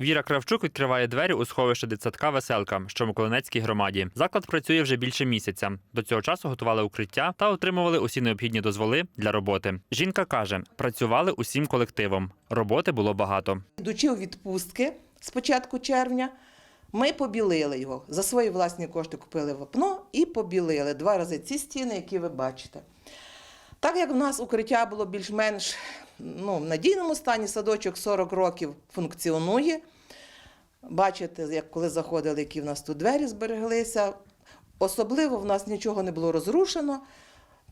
Віра Кравчук відкриває двері у сховище дитсадка Веселка, що в Миколинецькій громаді. Заклад працює вже більше місяця. До цього часу готували укриття та отримували усі необхідні дозволи для роботи. Жінка каже, працювали усім колективом. Роботи було багато. Йдучи у відпустки з початку червня, ми побілили його. За свої власні кошти купили вапно і побілили два рази ці стіни, які ви бачите. Так як в нас укриття було більш-менш ну, в надійному стані, садочок 40 років функціонує. Бачите, як коли заходили, які в нас тут двері збереглися. Особливо в нас нічого не було розрушено.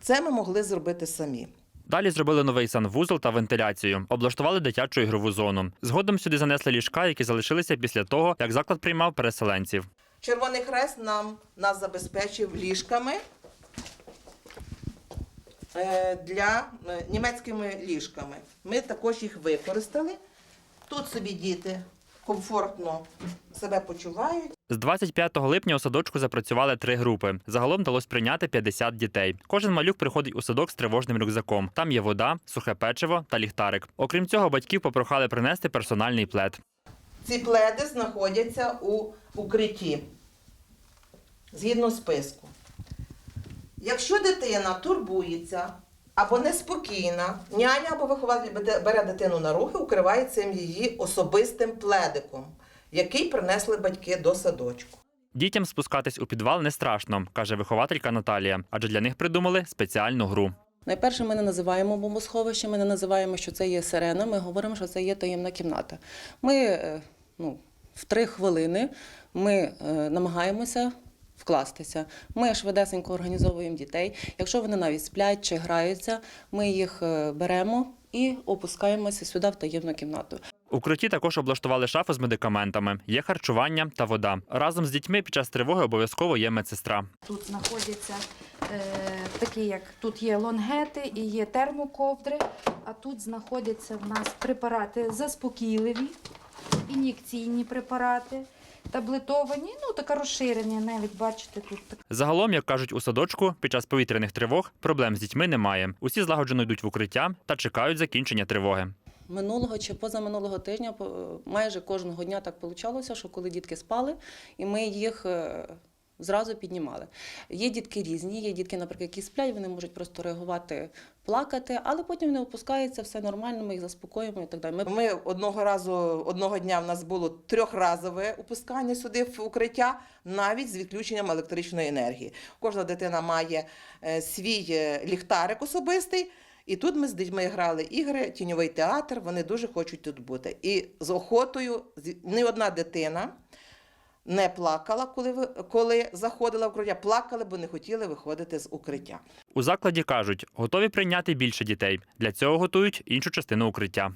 Це ми могли зробити самі. Далі зробили новий санвузол та вентиляцію, облаштували дитячу ігрову зону. Згодом сюди занесли ліжка, які залишилися після того, як заклад приймав переселенців. Червоний хрест нам нас забезпечив ліжками для е, німецькими ліжками. Ми також їх використали. Тут собі діти комфортно себе почувають. З 25 липня у садочку запрацювали три групи. Загалом вдалося прийняти 50 дітей. Кожен малюк приходить у садок з тривожним рюкзаком. Там є вода, сухе печиво та ліхтарик. Окрім цього, батьків попрохали принести персональний плед. Ці пледи знаходяться у укритті згідно списку. Якщо дитина турбується або неспокійна, няня або вихователь бере- дитину на руки, укриває цим її особистим пледиком, який принесли батьки до садочку. Дітям спускатись у підвал не страшно, каже вихователька Наталія, адже для них придумали спеціальну гру. Найперше, ми не називаємо бомбосховище, ми не називаємо, що це є сирена. Ми говоримо, що це є таємна кімната. Ми е, ну, в три хвилини ми е, намагаємося вкластися. Ми швидесенько організовуємо дітей. Якщо вони навіть сплять чи граються, ми їх е, беремо і опускаємося сюди в таємну кімнату. У укритті також облаштували шафу з медикаментами, є харчування та вода. Разом з дітьми під час тривоги обов'язково є медсестра. Тут знаходяться е, такі, як тут є лонгети і є термоковдри, а тут знаходяться в нас препарати заспокійливі, ін'єкційні препарати, таблетовані, ну таке розширення, навіть бачите, тут. Загалом, як кажуть у садочку, під час повітряних тривог проблем з дітьми немає. Усі злагоджено йдуть в укриття та чекають закінчення тривоги. Минулого чи позаминулого тижня по- майже кожного дня так вийшло, що коли дітки спали, і ми їх е, зразу піднімали. Є дітки різні, є дітки, наприклад, які сплять, вони можуть просто реагувати, плакати, але потім вони опускаються, все нормально, ми їх заспокоїмо і так далі. Ми Ми одного разу, одного дня в нас було трьохразове опускання сюди в укриття, навіть з відключенням електричної енергії. Кожна дитина має е, свій е, ліхтарик особистий. І тут ми з дітьми грали ігри, тіньовий театр. Вони дуже хочуть тут бути. І з охотою ні одна дитина не плакала, коли коли заходила в укриття. Плакали, бо не хотіли виходити з укриття. У закладі кажуть, готові прийняти більше дітей. Для цього готують іншу частину укриття.